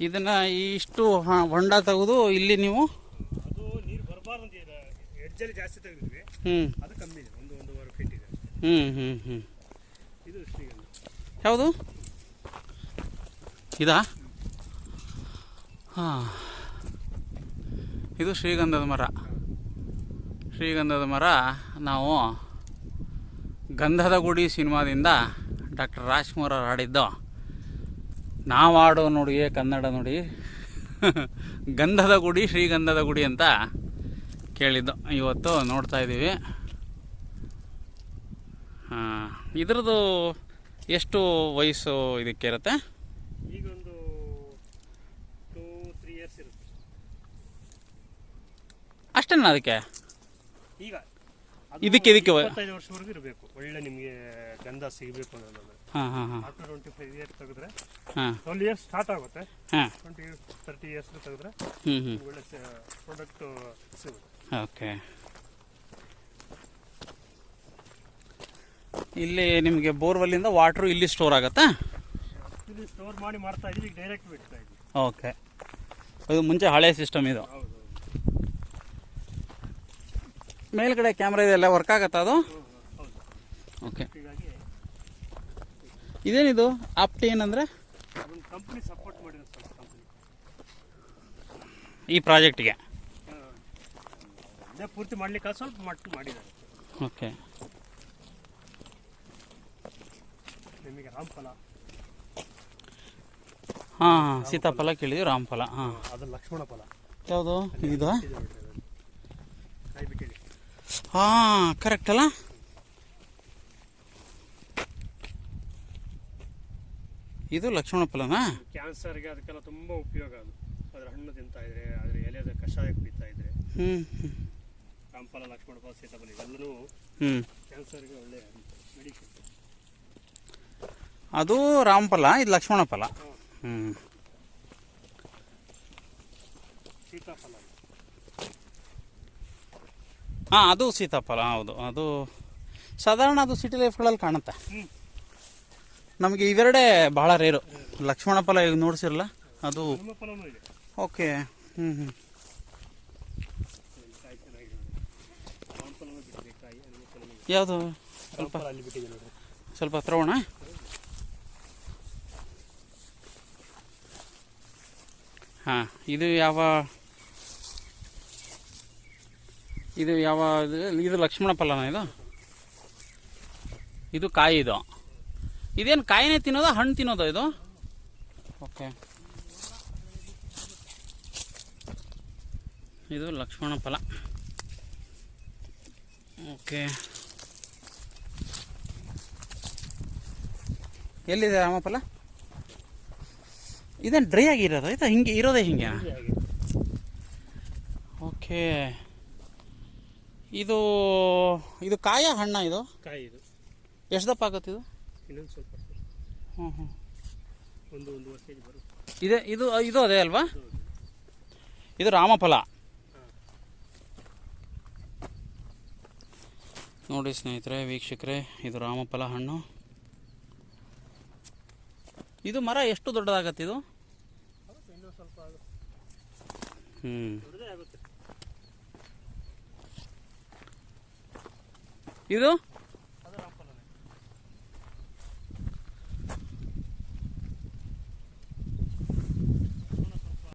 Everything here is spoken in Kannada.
ಇದನ್ನ ಇಷ್ಟು ಹೊಂಡ ತೆಗೆದು ಇಲ್ಲಿ ನೀವು ಹ್ಞೂ ಅದು ಕಮ್ಮಿ ಇದೆ. ಒಂದು ಒಂದೂವರೆ ಫೀಟ್ ಇದೆ. ಹ್ಞೂ ಹ್ಞೂ ಹ್ಞೂ ಇದು ಶ್ರೀಗಂಧ ಯಾವುದು? ಇದಾ? ಹಾಂ. ಇದು ಶ್ರೀಗಂಧದ ಮರ. ಶ್ರೀಗಂಧದ ಮರ ನಾವು ಗಂಧದ ಗುಡಿ ಸಿನಿಮಾದಿಂದ ಡಾಕ್ಟರ್ ರಾಜ್ಕುಮಾರ್ ಅವ್ರು ಹಾಡಿದ್ದು. ನಾವು ಆಡೋ ನೋಡಿ ಕನ್ನಡ ನೋಡಿ ಗಂಧದ ಗುಡಿ ಶ್ರೀಗಂಧದ ಗುಡಿ ಅಂತ ಕೇಳಿದ್ದು. ಇವತ್ತು ನೋಡ್ತಾ ಇದ್ದೀವಿ. ಹಾಂ ಇದ್ರದ್ದು ಎಷ್ಟು ವಯಸ್ಸು ಇದಕ್ಕೆ ಇರುತ್ತೆ? ಈಗ ಒಂದು ಟೂ ತ್ರೀ ಇಯರ್ಸ್ ಇರುತ್ತೆ. ಅಷ್ಟೇನಾ ಅದಕ್ಕೆ? ಈಗ ಇದಕ್ಕೆ- ಇದಕ್ಕೆ ವರ್ಷವರೆಗೂ ಇರಬೇಕು. ಒಳ್ಳೆ ನಿಮಗೆ ಗಂಧ ಸಿಗಬೇಕು ಅನ್ನೋದು ಹಾಂ ಹಾಂ ಹಾಂ. ಆಫ್ಟರ್ ಟ್ವೆಂಟಿ ಫೈವ್ ಇಯರ್ಸ್ ತೆಗೆದ್ರೆ ಹಾಂ. ಟ್ವೆಲ್ ಇಯರ್ಸ್ ಸ್ಟಾರ್ಟ್ ಆಗುತ್ತೆ. ಹಾಂ. ಟ್ವೆಂಟಿ ತರ್ಟಿ ಇಯರ್ಸ್ ತೆಗೆದ್ರೆ ಹ್ಞೂ ಹ್ಞೂ ಒಳ್ಳೆ ಪ್ರಾಡಕ್ಟ್ ಸಿಗುತ್ತೆ. ಓಕೆ. ಇಲ್ಲಿ ನಿಮಗೆ ಬೋರ್ವೆಲ್ಲಿಂದ ವಾಟ್ರು ಇಲ್ಲಿ ಸ್ಟೋರ್ ಆಗುತ್ತಾ? ಇಲ್ಲಿ ಸ್ಟೋರ್ ಮಾಡಿ ಮಾಡ್ತಾ ಇದೀವಿ ಡೈರೆಕ್ಟ್ ಬಿಡ್ತಾ ಇದ್ವಿ. ಓಕೆ. ಇದು ಮುಂಚೆ ಹಳೆ ಸಿಸ್ಟಮ್ ಇದು. ಹೌದು ಮೇಲ್ಗಡೆ ಕ್ಯಾಮ್ರಾ ಇದೆಲ್ಲ ವರ್ಕ್ ಆಗುತ್ತಾ ಅದು? ಹೌದು. ಓಕೆ. ಇದೇನಿದು? ಆಪ್ಟಿ ಏನಂದರೆ? ಕಂಪ್ನಿ ಸಪೋರ್ಟ್ ಮಾಡಿರೋ ಸ್ವಲ್ಪ ಕಂಪ್ನಿ ಈ ಪ್ರಾಜೆಕ್ಟ್ಗೆ? ಅದೇ ಪೂರ್ತಿ ಮಾಡ್ಲಿಕ್ಕೆ ಸ್ವಲ್ಪ ಮಟ್ಟು ಮಾಡಿದ್ದಾರೆ. ಓಕೆ. ನಿಮಗೆ ರಾಮಫಲ. ಹಾಂ ಸೀತಾಫಲ ಕೇಳಿದ್ವಿ ರಾಮಫಲ ಹಾಂ. ಅದು ಲಕ್ಷ್ಮಣ ಫಲ. ಯಾವುದು? ಇದು? ಹಾಂ ಕರೆಕ್ಟ್ ಅಲ್ಲ? ಇದು ಲಕ್ಷ್ಮಣ ಫಲನಾ? ಕ್ಯಾನ್ಸರ್ಗೆ ಅದಕ್ಕೆಲ್ಲ ತುಂಬ ಉಪಯೋಗ ಅದು. ಅದ್ರ ಹಣ್ಣು ತಿಂತಾ ಇದ್ರೆ ಅದ್ರ ಎಲೆದ ಕಷಾಯ ಕುಡಿತಾ ಇದ್ರೆ. ರಾಮಫಲ ಲಕ್ಷ್ಮಣ ಫಲ ಸೀತಾಫಲ ಇದೆಲ್ಲರೂ ಹ್ಞೂ ಕ್ಯಾನ್ಸರ್ಗೆ ಒಳ್ಳೆ ಮೆಡಿಸಿನ್ ಅದು ರಾಮಫಲ ಇದು ಲಕ್ಷ್ಮಣ ಫಲ. ಹ್ಞೂ ಸೀತಾಫಲ. ಹಾಂ ಅದು ಸೀತಾಫಲ ಹೌದು. ಅದು ಸಾಧಾರಣ ಅದು ಸಿಟಿ ಲೈಫ್ಗಳಲ್ಲಿ ಕಾಣುತ್ತೆ. ನಮಗೆ ಇವೆರಡೇ ಬಹಳ ರೇರು. ಲಕ್ಷ್ಮಣ ಫಲ ಈಗ ನೋಡಿಸಿರಲ್ಲ, ಅದು ಓಕೆ. ಹ್ಞೂ ಹ್ಞೂ ಯಾವುದು? ಸ್ವಲ್ಪ ಸ್ವಲ್ಪ ಹತ್ರ ಹೋಣ ಹಾಂ, ಇದು ಯಾವ ಇದು ಯಾವ ಇದು ಲಕ್ಷ್ಮಣ ಫಲನ ಇದು? ಇದು ಕಾಯಿ ಇದು. ಇದೇನು ಕಾಯಿನೇ ತಿನ್ನೋದಾ ಹಣ್ಣು ತಿನ್ನೋದಾ ಇದು? ಓಕೆ ಇದು ಲಕ್ಷ್ಮಣ ಫಲ. ಓಕೆ ಎಲ್ಲಿದೆ ರಾಮ ಫಲ? ಇದೇನು ಡ್ರೈ ಆಗಿರೋದು ಆಯ್ತಾ? ಹಿಂಗೆ ಇರೋದೇ ಹಿಂಗೆ? ಓಕೆ ಇದು ಇದು ಕಾಯ ಹಣ್ಣ ಇದು? ಕಾಯಿ ಇದು. ಎಷ್ಟು ದಪ್ಪ ಆಗುತ್ತೆ ಇದು? ಇನ್ನೊಂದು ಸ್ವಲ್ಪ ಹ್ಞೂ ಹ್ಞೂ ಒಂದು ಒಂದೂವರೆ ಕೆ ಜಿ ಬರುತ್ತೆ. ಇದೆ ಇದು ಇದು ಅದೇ ಅಲ್ವಾ? ಇದು ರಾಮಫಲ. ನೋಡಿ ಸ್ನೇಹಿತರೆ ವೀಕ್ಷಕರೇ ಇದು ರಾಮಫಲ ಹಣ್ಣು. ಇದು ಮರ ಎಷ್ಟು ದೊಡ್ಡದಾಗತ್ತೆ ಇದು? ಹ್ಞೂ ಇದು?